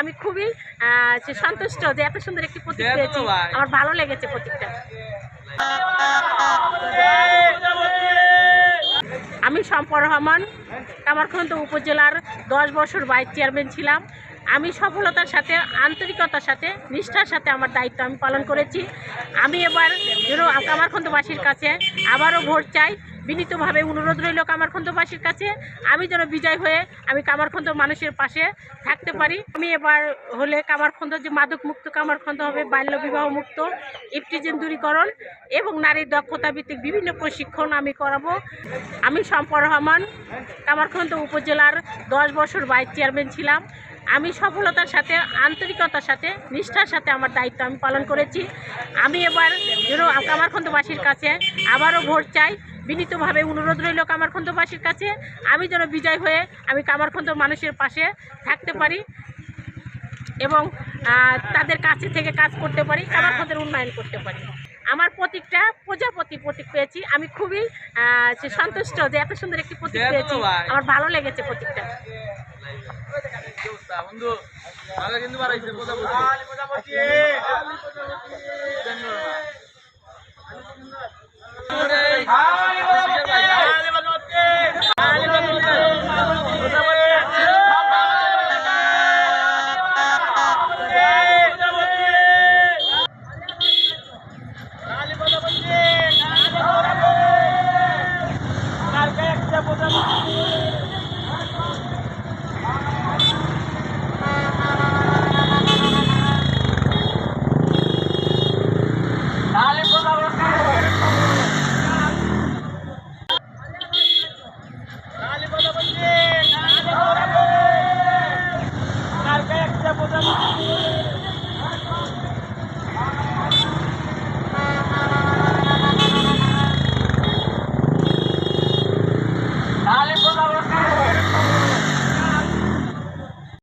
আমি খুবই সন্তুষ্ট যে এত সুন্দর একটি প্রতীক পেয়েছি। আমার ভালো লেগেছে প্রতীকটা। আমি সম্পর রহমান কামারখন্দ উপজেলার দশ বছর ভাইস চেয়ারম্যান ছিলাম। আমি সফলতার সাথে আন্তরিকতার সাথে নিষ্ঠার সাথে আমার দায়িত্ব আমি পালন করেছি। আমি এবার যেন কামারখন্দবাসীর কাছে আবারও ভোট চাই। বিনীতভাবে অনুরোধ রইল কামারখন্দবাসীর কাছে। আমি যেন বিজয় হয়ে আমি কামারখন্দ মানুষের পাশে থাকতে পারি। আমি এবার হলে কামারখন্দ যে মাদক মুক্ত কামারখন্দ হবে, বাল্য বিবাহ মুক্ত ইফটিজেন দূরীকরণ এবং নারীর দক্ষতা ভিত্তিক বিভিন্ন প্রশিক্ষণ আমি করাবো। আমি সম্পর রহমান, কামারখন্দ উপজেলার দশ বছর ভাইস চেয়ারম্যান ছিলাম। আমি সফলতার সাথে, আন্তরিকতার সাথে, নিষ্ঠার সাথে আমার দায়িত্ব আমি পালন করেছি। আমি এবার যেন কামারখন্দবাসীর কাছে আবারও ভোট চাই। বিনীতভাবে অনুরোধ রইল কামারখন্দবাসীর কাছে। আমি যেন বিজয় হয়ে আমি কামারখন্দ মানুষের পাশে থাকতে পারি এবং তাদের কাছে থেকে কাজ করতে পারি কামারখন্দের উন্নয়ন করতে পারি। আমার প্রতীকটা প্রজাপতি প্রতীক পেয়েছি। আমি খুবই সন্তুষ্ট যে এত সুন্দর একটি প্রতীক পেয়েছি। আমার ভালো লেগেছে প্রতীকটা। কিন্তু